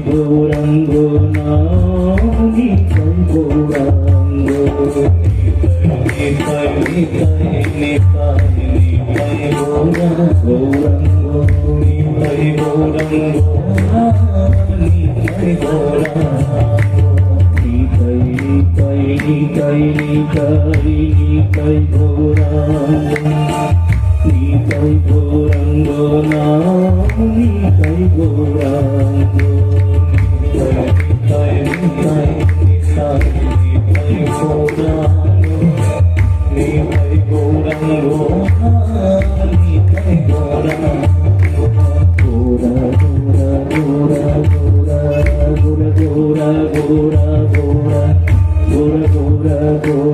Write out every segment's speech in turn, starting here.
we. গোরা গোরা গোরা গোরা গোরা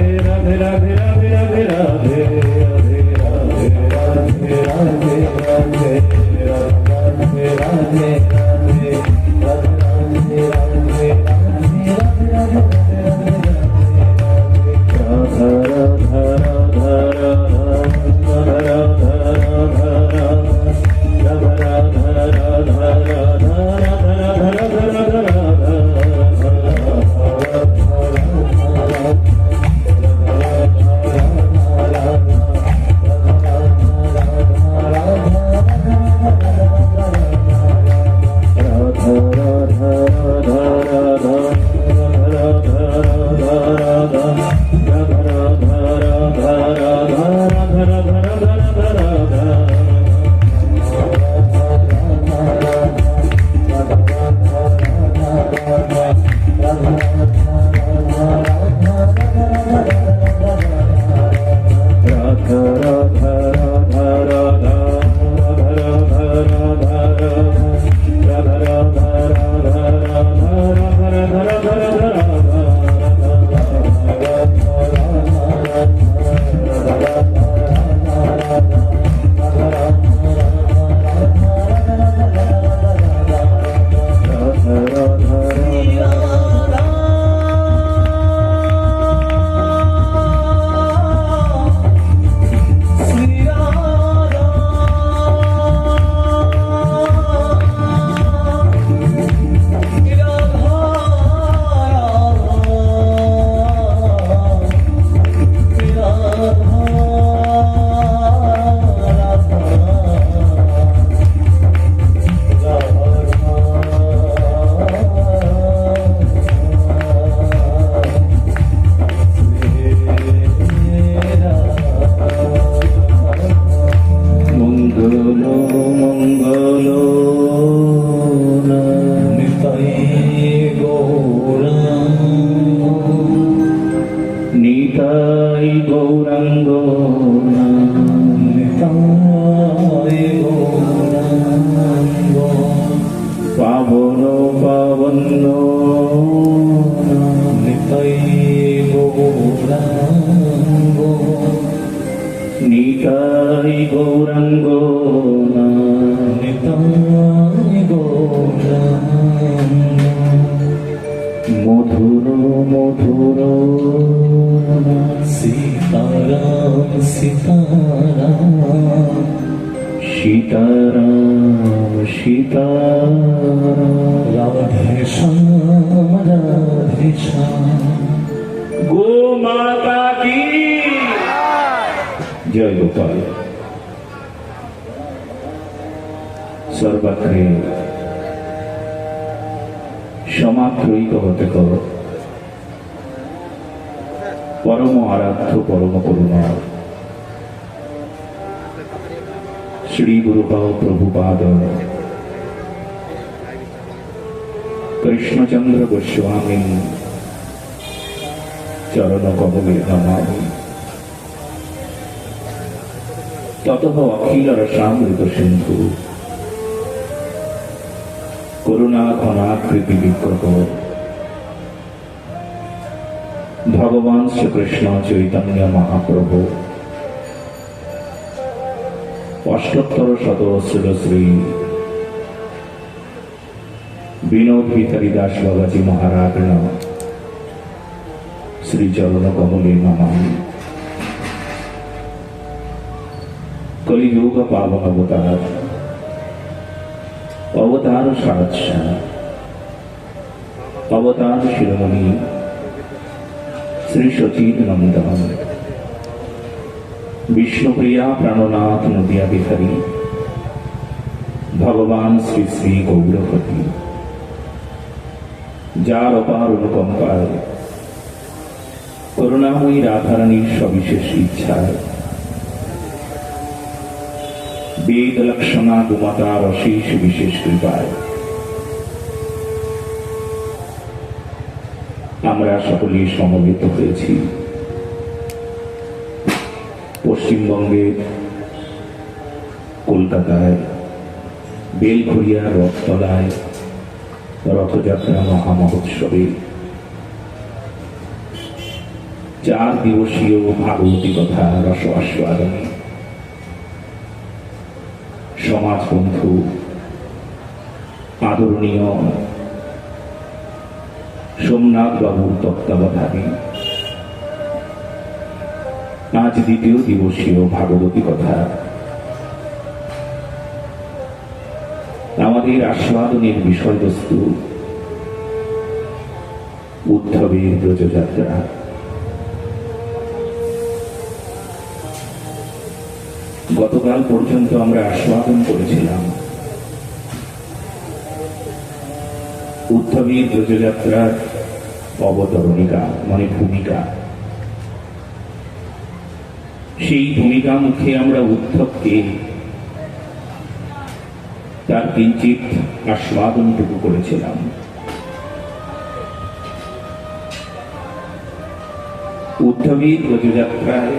নিতাই গৌরাঙ্গ নিতাই গৌরাঙ্গ নিতাই গৌরাঙ্গ মধুর মধুর সীতারাম সীতারাম। সীতারাম সীতারাম। রাধে শ্যাম রাধে শ্যাম গো মাতা কি? জয় গোপাল। সর্বাগ্রে সমাত্রৈক হতে কর। পরম আরাধ্য, পরম করুণা। শ্রী গুরুপাদ প্রভুপাদ কৃষ্ণচন্দ্র গোস্বামী চরণ কমলে নমামি তত অখিল রসামৃত সিন্ধু করুণা ঘনাকৃতি বিগ্রহ ভগবান শ্রীকৃষ্ণ চৈতন্য মহাপ্রভু অষ্টোত্তর শত শ্রীল শ্রী বিনোদ ভিতারি দাস বাবাজি মহারাজ শ্রীচরণ কমলে নমামি কলিযুগ পাবন অবতার। অবতার সারাৎসা অবতার শিরোমণি। শ্রী সচিন নন্দন বিষ্ণুপ্রিয়া প্রাণনাথ নদিয়া বিহারী। ভগবান শ্রী শ্রী গৌরপতি। যার অপার অনুকম্পায়, করুণাময়ী রাধারানীর সবিশেষ ইচ্ছায়। বেদ লক্ষণা গুমাতার অশেষ বিশেষ কৃপায়। আমরা সকলেই সমবেত হয়েছি। পশ্চিমবঙ্গের কলকাতায় বেলঘরিয়া রথতলায় রথযাত্রা মহামহোৎসবে চার দিবসীয় ভাগবতী কথা রস আস্বাদনে সমাজ বন্ধু আদরণীয় সোমনাথ বাবুর তত্ত্বাবধানে আজ দ্বিতীয় দিবসীয় ভাগবতী কথা। আমাদের আস্বাদনের বিষয়বস্তু উদ্ধবের ব্রজযাত্রা। গতকাল পর্যন্ত আমরা আস্বাদন করেছিলাম। উদ্ধবীর ব্রজযাত্রার অবতরণিকা মানে ভূমিকা। সেই ভূমিকা মুখে আমরা উদ্ধবকে তার কিঞ্চিত আস্বাদনটুকু করেছিলাম। উদ্ধবীর ব্রজযাত্রায়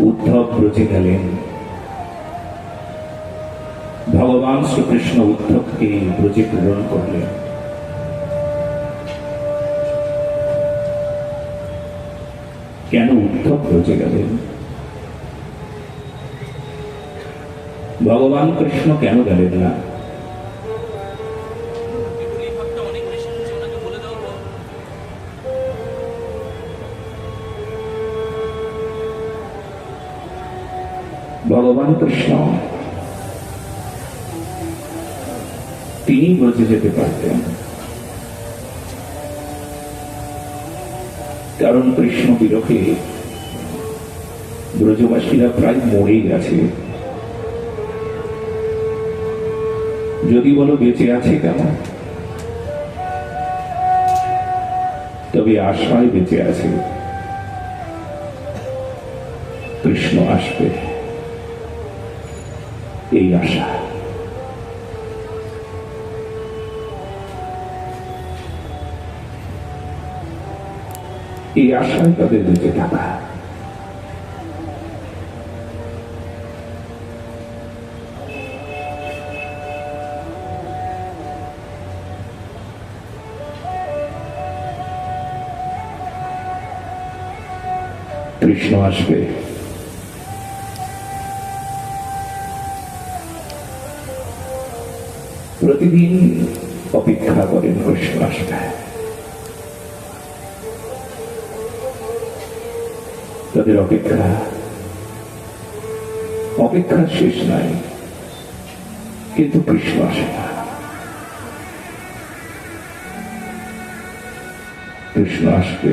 উদ্ধব ব্রজে গেলেন। ভগবান শ্রীকৃষ্ণ উদ্ধবকে ব্রজে প্রেরণ করলেন। কেন উদ্ধব ব্রজে গেলেন ভগবান কৃষ্ণ কেন গেলেন না। ভগবান কৃষ্ণ, তিনি ব্রজে যেতে পারতেন কারণ কৃষ্ণ বিরহে ব্রজবাসীরা প্রায় মরেই গেছে। যদি বলো বেঁচে আছে কেন তবে আশায় বেঁচে আছে। কৃষ্ণ আসবে। এই আশা। এই আশায় তাদের বেঁচে থাকা কৃষ্ণ আসবে। প্রতিদিন অপেক্ষা করেন কৃষ্ণ আসবে। তাদের অপেক্ষা। অপেক্ষার শেষ নাই, কিন্তু কৃষ্ণ আসে না। কৃষ্ণ আসবে।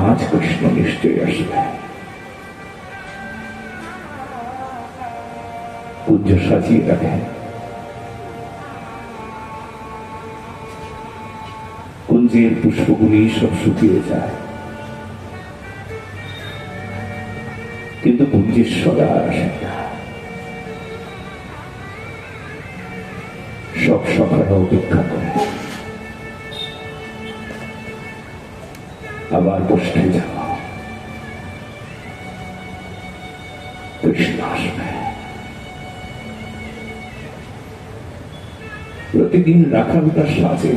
আজ কৃষ্ণ নিশ্চয়ই আসবে। পূজ্য সাজিয়ে রাখেন। কুঞ্জের পুষ্পগুলি সব শুকিয়ে যায়। কিন্তু কুঞ্জেশ্বর আর আসেন সব সকালে অপেক্ষা করে। আবার বসতে যাব কৃষ্ণ আসবে। প্রতিদিন রাখালটা সাজে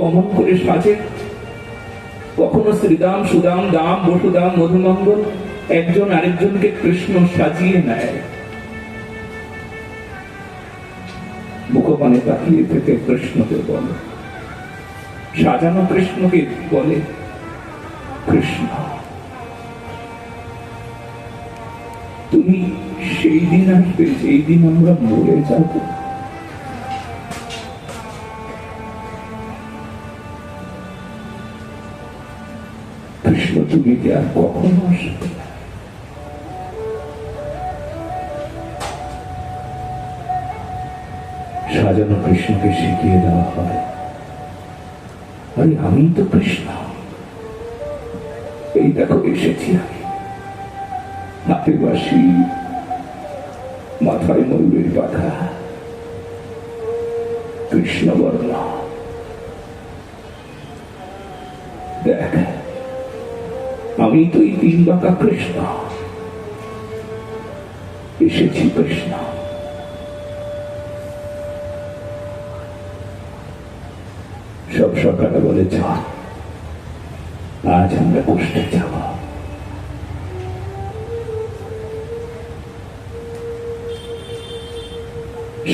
অমন করে সাজে। কখনো শ্রীদাম, সুদাম, দাম, বসুদাম, মধুমঙ্গল, একজন আরেকজনকে কৃষ্ণ সাজিয়ে নেয়। মুখপানে তাকিয়ে থেকে কৃষ্ণকে বলে। সাজানো কৃষ্ণকে বলে, কৃষ্ণ, তুমি সেই দিন আসবে, যেই দিন আমরা মরে যাব। কি আর কখনো আসবে সাজানো কৃষ্ণকে শিখিয়ে দেওয়া হয় আরে, আমি তো কৃষ্ণ। এই দেখো, এসেছি আমি। হাতে বাসি মাথায় ময়ূরের পাখা কৃষ্ণ বর্ণ আমি তো এই তিন বাঁকা কৃষ্ণ। এসেছি কৃষ্ণ। সব সকালে বলে চল আজ আমরা বসতে যাব।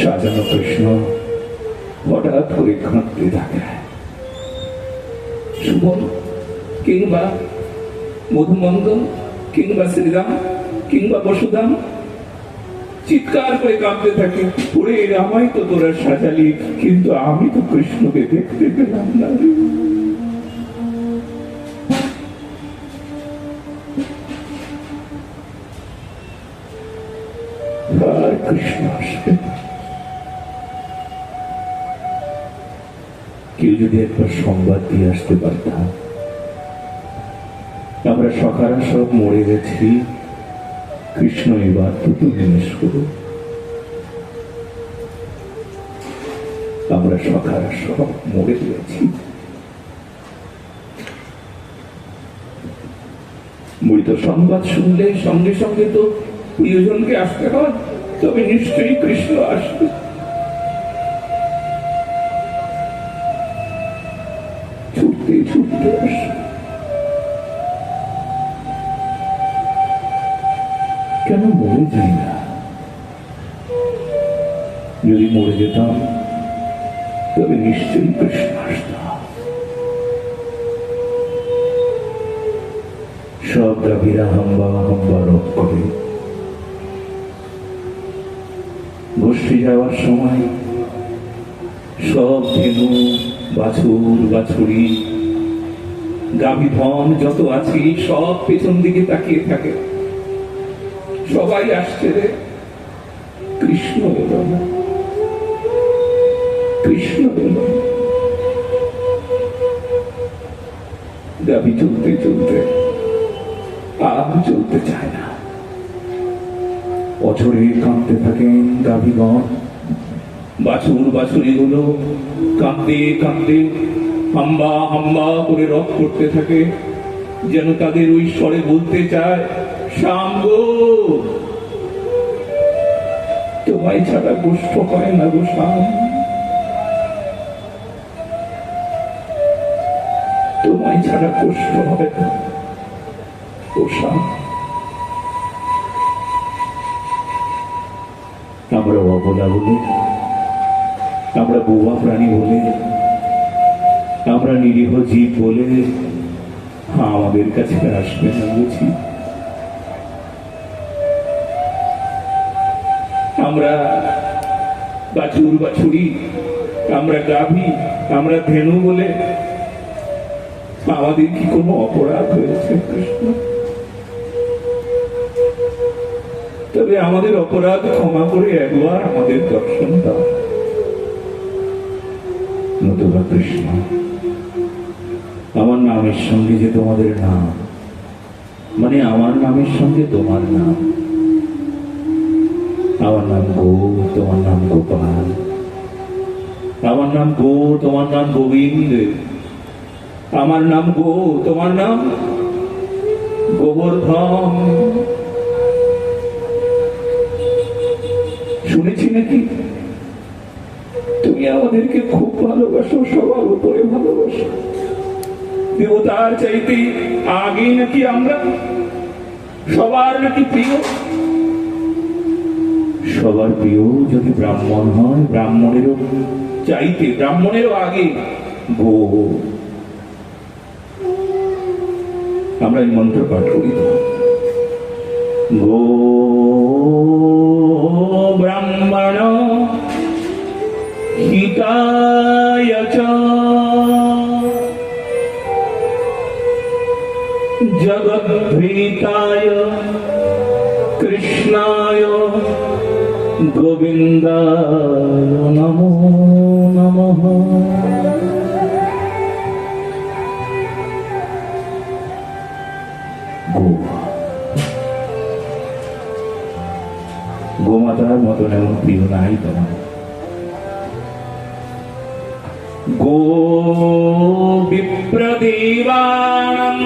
সাজানো কৃষ্ণ হঠাৎ করে কাঁদতে থাকে। সুবল কিংবা মধুমন্দন কিংবা শ্রীরাম কিংবা বসুধাম চিৎকার করে কাঁদতে থাকে, ওরে আমায় তো তোরা সাজালি, কিন্তু আমি তো কৃষ্ণকে দেখতে পেলাম না কৃষ্ণ, আসবে। কেউ যদি একবার সংবাদ দিয়ে আসতে পারতাম আমরা সকারা সব মরে গেছি। কৃষ্ণ এবার তুমি মিস করো আমরা সকারা সব মরে গেছি। মৃত সংবাদ শুনলে সঙ্গে সঙ্গে তো প্রিয়জনকে আসতে হয়, তবে নিশ্চয়ই কৃষ্ণ আসবে। ছুটতে ছুটতে আসবে। কেন মরে যাই না। যদি মরে যেতাম, তবে নিশ্চয়ই কৃষ্ণ আসতাম। সব দাবিরা হাম্বা হাম্বা রোগ করে। গোষ্ঠী যাওয়ার সময় সব ধেনু, বাছুর, বাছুরি গাভী ধন যত আছে, সব পেছন দিকে তাকিয়ে থাকে। সবাই আসছে রে। কৃষ্ণ এলো না। কৃষ্ণ। গাভী চলতে চলতে আর চলতে চায় না। অঝরে কাঁদতে থাকেন দাবিগণ। বাছুর বাছুরি গুলো কাঁদতে কাঁদতে হাম্বা হাম্বা করে রথ করতে থাকে। যেন তাদের ওই স্বরে বলতে চায় শ্যাম গো তোমায় ছাড়া কষ্ট হয় না গো স্বাম তোমায় ছাড়া কষ্ট হয় না ও স্বাম আমরা অবলা বলে, আমরা বোবা প্রাণী বলে, আমরা নিরীহ জীব বলে, আমাদের কাছে আসবে না বুঝি। আমরা বাছুর বাছুরি আমরা গাভী আমরা ধেনু বলে আমাদের কি কোনো অপরাধ হয়েছে তবে আমাদের অপরাধ ক্ষমা করে একবার আমাদের দর্শন দাও। নতুবা কৃষ্ণ, আমার নামের সঙ্গে যে তোমাদের নাম মানে আমার নামের সঙ্গে তোমার নাম আমার নাম গো তোমার নাম গোপাল আমার নাম গো তোমার নাম গোবিন্দ আমার নাম গো তোমার নাম গোবর্ধন শুনেছি নাকি? তুমি আমাদেরকে খুব ভালোবাসো, সবার উপরে ভালোবাসো। দেবতার চাইতে আগে নাকি আমরা? সবার নাকি প্রিয়? সবার প্রিয় যদি ব্রাহ্মণ হয়, ব্রাহ্মণেরও চাইতে, ব্রাহ্মণেরও আগে গো আমরা এই মন্ত্র পাঠ করি গো ব্রাহ্মণ, হিতায় জগদ্ভীতায়, কৃষ্ণায়। গোবিন্দায় নমো নমঃ। গোমাতার মতন এমন প্রিয় নাই তোমার। গো বিপ্রদেবানম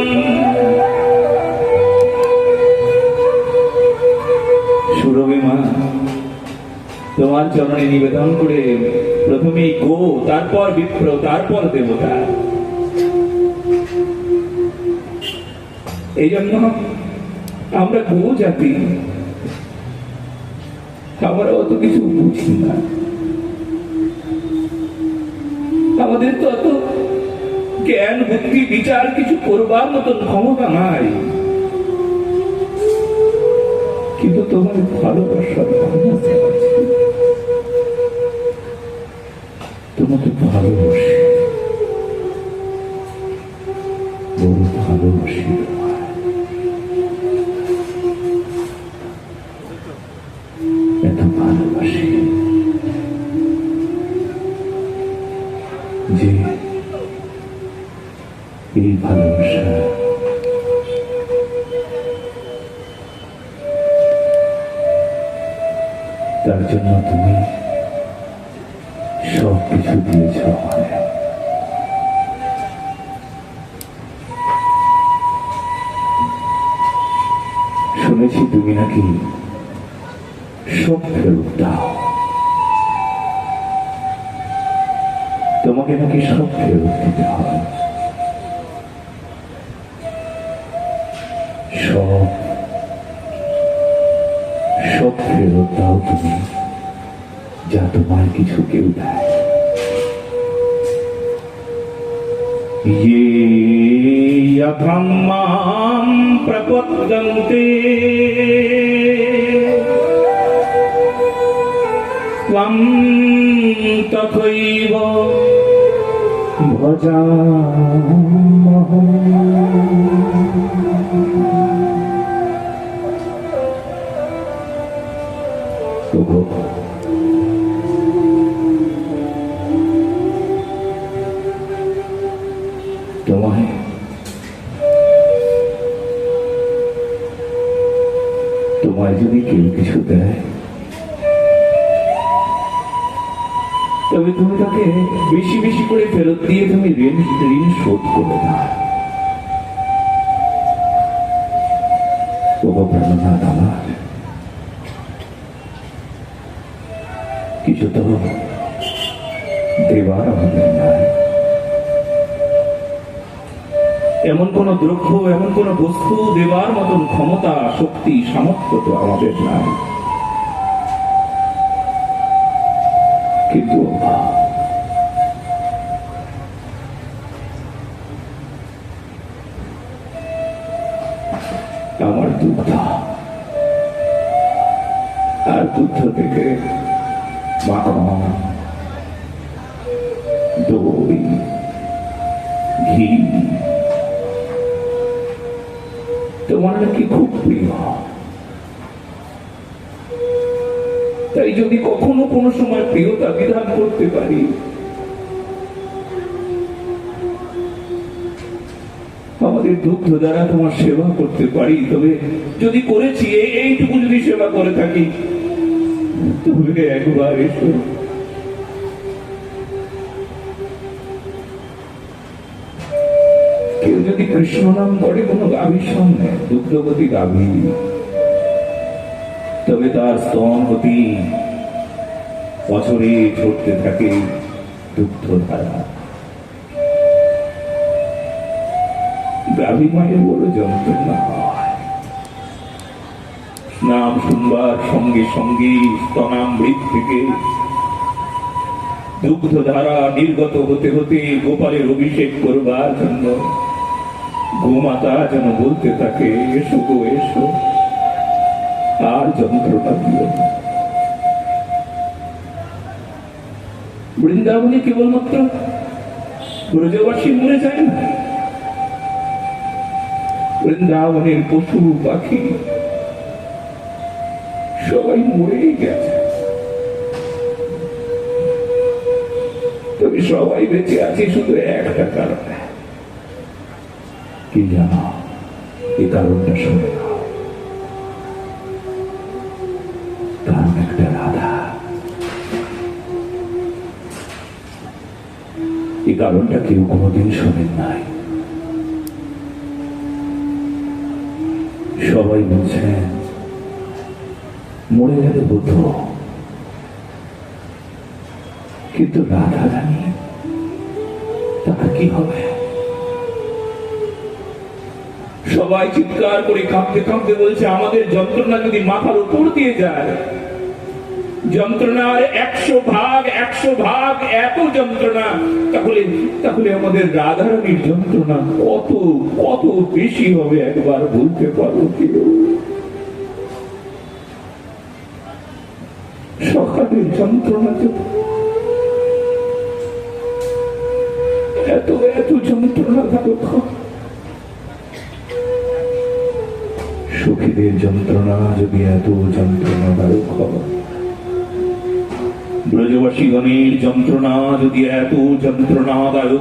তোমার চরণে নিবেদন করে প্রথমে গো, তারপর বিপ্র, তারপর দেবতা। এই জন্য আমরা গো জাতি। আমরা অত কিছু বুঝি না। আমাদের তো অত জ্ঞান, বুদ্ধি, বিচার কিছু করবার মতন ক্ষমতা নাই। কিন্তু তোমার ভালোবাসার ভালোবাসা তোমাকে ভালোবাসি বড় ভালোবাসি। এত ভালোবাসি যে এই ভালোবাসা তার জন্য তুমি শুনেছি তুমি নাকি সব ফেরত দাও তোমাকে নাকি সব ফেরত দিতে হয় সব সব ফেরত দাও তুমি, যা তোমার কিছু কেউ দেয়। ये अधम्मां प्रपद्यन्ते त्वं तथैव भजामः যদি কেউ কিছু দেয়, তবে তুমি তাকে বেশি বেশি করে ফেরত দিয়ে তুমি ঋণ ঋণ শোধ করে দাও। প্রাণনাথ আমার। ইজ্জত দেবার আমাদের নাই এমন কোন দ্রব্য, এমন কোন বস্তু দেবার মতন ক্ষমতা শক্তি সামর্থ্য তো আমাদের নাই। কিন্তু আমার দুগ্ধ আর দুগ্ধ থেকে মাখন দই ঘি তোমার নাকি খুব প্রিয় তাই যদি কখনো কোনো সময় প্রিয়তা বিধান করতে পারি, আমাদের দুঃখ দ্বারা তোমার সেবা করতে পারি। তবে যদি করেছি এইটুকু যদি সেবা করে থাকি তবে একবার এসো। কেউ যদি কৃষ্ণ নাম করে কোনো গাভীর সামনে দুগ্ধবতী গাভী, তবে তার স্তনবতী বছরে ঝরতে থাকে দুগ্ধ ধারা গাভী মায়ের বড় যন্ত্রণা নাম শুনবার সঙ্গে সঙ্গে স্তনামৃত থেকে দুগ্ধ ধারা নির্গত হতে হতে গোপালের অভিষেক করবার জন্য গোমাতা যেন বলতে থাকে, এসো গো, এসো। আর যন্ত্রণা দিও বৃন্দাবনে কেবলমাত্র ব্রজবাসী মরে যায় না? বৃন্দাবনের পশু পাখি সবাই মরেই গেছে। তবে সবাই বেঁচে আছে শুধু একটা কারণে। কি জানো? এই একটা রাধা। এই কারণটা কেউ কোনোদিন শোনেন নাই। সবাই বলছেন, মরে গেলে বুদ্ধ। কিন্তু রাধা রানী তার কি হবে? সবাই চিৎকার করে কাঁপতে কাঁপতে বলছে, আমাদের যন্ত্রণা যদি মাথার উপর দিয়ে যায়, যন্ত্রণার একশো ভাগ একশো ভাগ এত যন্ত্রণা, তাহলে তাহলে আমাদের রাধারানীর যন্ত্রণা কত কত বেশি হবে একবার বলতে পারো কেউ? সকালের যন্ত্রণা এত এত যন্ত্রণা দায়ক সুখীদের যন্ত্রণা, যদি এত ব্রজবাসীগণের যন্ত্রণা, যদি এত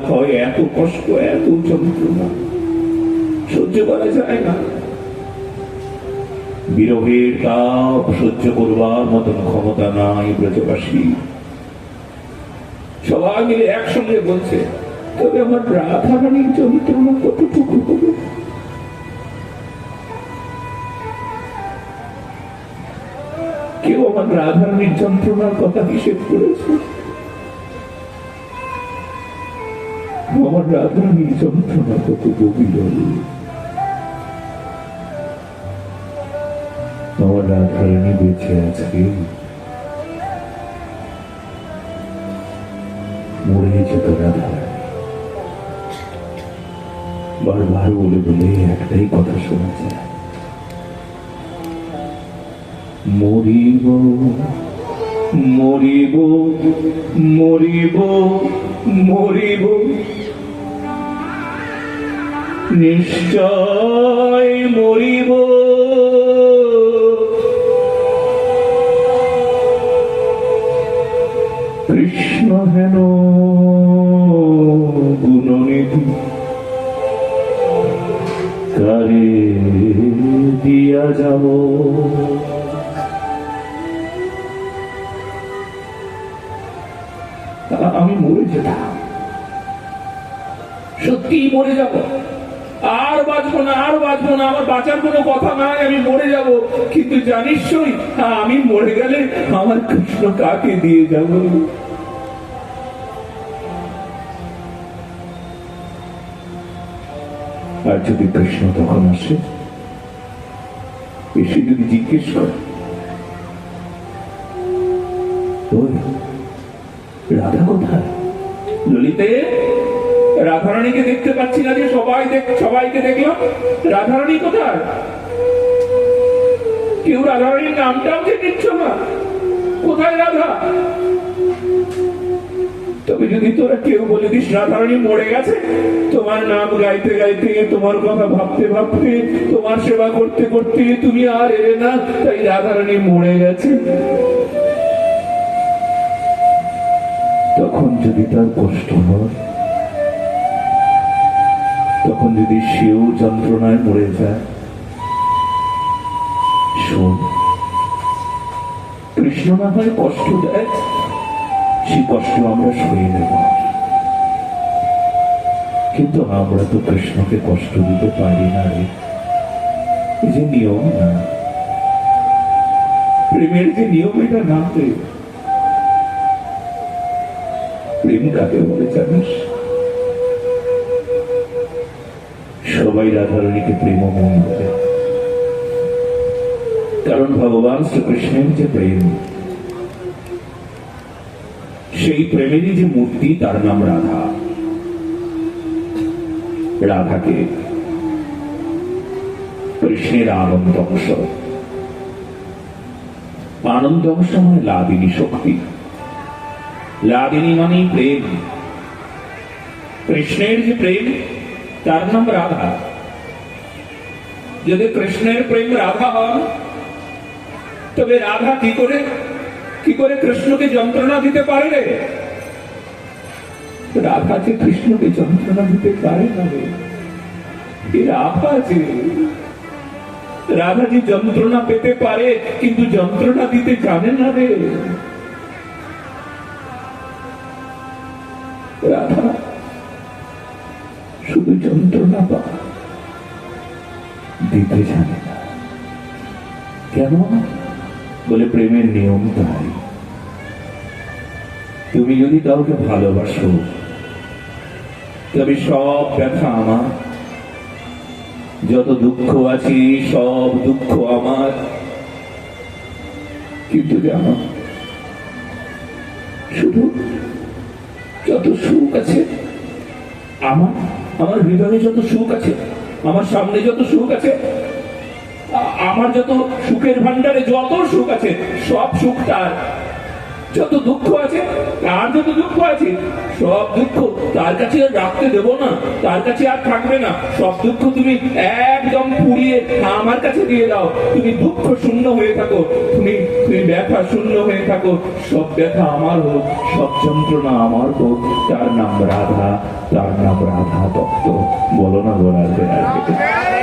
হয় এত কষ্ট, এত যন্ত্রণা, সহ্য করা যায় না। বিরহের তাপ সহ্য করবার মতন ক্ষমতা নাই ব্রজবাসী। সবাই মিলে একসঙ্গে বলছে, তবে আমার রাধারানীর যন্ত্রণা কতটুকু হবে? কেউ আমার রাধারানীর যন্ত্রণার কথা নিষেধ করেছে। আমার রাধারানীর যন্ত্রণা কত গভীর আমার বেঁচে আছে। বারবার বলে বলে একটাই কথা শোনা যায়। মরিব মরিব মরিব মরিব। নিশ্চয় মরিব। কৃষ্ণ হেন গুণনিধি কারে দিয়া যাব? আমি মরে যেতাম সত্যি মরে যাব। আর বাঁচবো না, আর বাঁচবো না, আমার বাঁচার কোনো কথা নাই, আমি মরে যাব। কিন্তু জানিস আমি মরে গেলে আমার কৃষ্ণ কাকে দিয়ে যাব? আর যদি কৃষ্ণ তখন আসে, এসে যদি জিজ্ঞেস করে রাধা কোথায় ললিতে, রাধারানীকে দেখতে পাচ্ছি না যে সবাই দেখ, সবাইকে দেখলাম। রাধারানী কোথায়? কেউ রাধারানীর নামটাও যে নিচ্ছ না। কোথায় রাধা? তবে যদি তোরা কেউ বলে দিস রাধারানী মরে গেছে, তোমার নাম গাইতে গাইতে, তোমার কথা ভাবতে ভাবতে, তোমার সেবা করতে করতে তুমি আর এলে না, তাই রাধারানী মরে গেছে। তখন যদি তার কষ্ট হয়, তখন যদি সেও যন্ত্রণায় মরে যায়, শোন, কৃষ্ণ না হয় কষ্ট দেয়, সেই কষ্ট আমরা সয়ে নেব। কিন্তু আমরা তো কৃষ্ণকে কষ্ট দিতে পারি না রে। এই যে নিয়ম না, প্রেমের যে নিয়ম, এটা না প্রেম কাকে বলে জানিস? সবাই রাধারণীকে প্রেমময়ী বলে। কারণ ভগবান শ্রীকৃষ্ণের যে প্রেম, সেই প্রেমেরই যে মূর্তি, তার নাম রাধা। রাধাকে কৃষ্ণের আনন্দ অংশ আনন্দ অংশ মানে লাদিনী শক্তি। লাদিনী মানে প্রেম কৃষ্ণের যে প্রেম তার নাম রাধা যদি কৃষ্ণের প্রেম রাধা হন তবে রাধা কি করে কি করে কৃষ্ণকে যন্ত্রণা দিতে পারে রাধা যে কৃষ্ণকে যন্ত্রণা দিতে পারে না রে রাধা যে রাধা যে যন্ত্রণা পেতে পারে কিন্তু যন্ত্রণা দিতে জানে না রে রাধা, শুধু যন্ত্রণা পা দিতে জানে না। কেন? বলে প্রেমের নিয়ম তাই। তুমি যদি কাউকে ভালোবাসো, তবে সব ব্যথা আমার। যত দুঃখ আছে, সব দুঃখ আমার। কিন্তু জানো, শুধু যত সুখ আছে, আমার আমার হৃদয়ে যত সুখ আছে, আমার সামনে যত সুখ আছে আমার যত সুখের ভান্ডারে যত সুখ আছে, সব সুখ তার। যত দুঃখ আছে, তার যত দুঃখ আছে, সব দুঃখ তার কাছে আর রাখতে দেব না। তার কাছে আর থাকবে না। সব দুঃখ তুমি একদম পুড়িয়ে আমার কাছে দিয়ে দাও। তুমি দুঃখ শূন্য হয়ে থাকো। তুমি তুমি ব্যথা শূন্য হয়ে থাকো। সব ব্যথা আমার হোক, সব যন্ত্রণা আমার হোক। তার নাম রাধা, তার নাম রাধা দত্ত বলো না গো রাধে রাধে।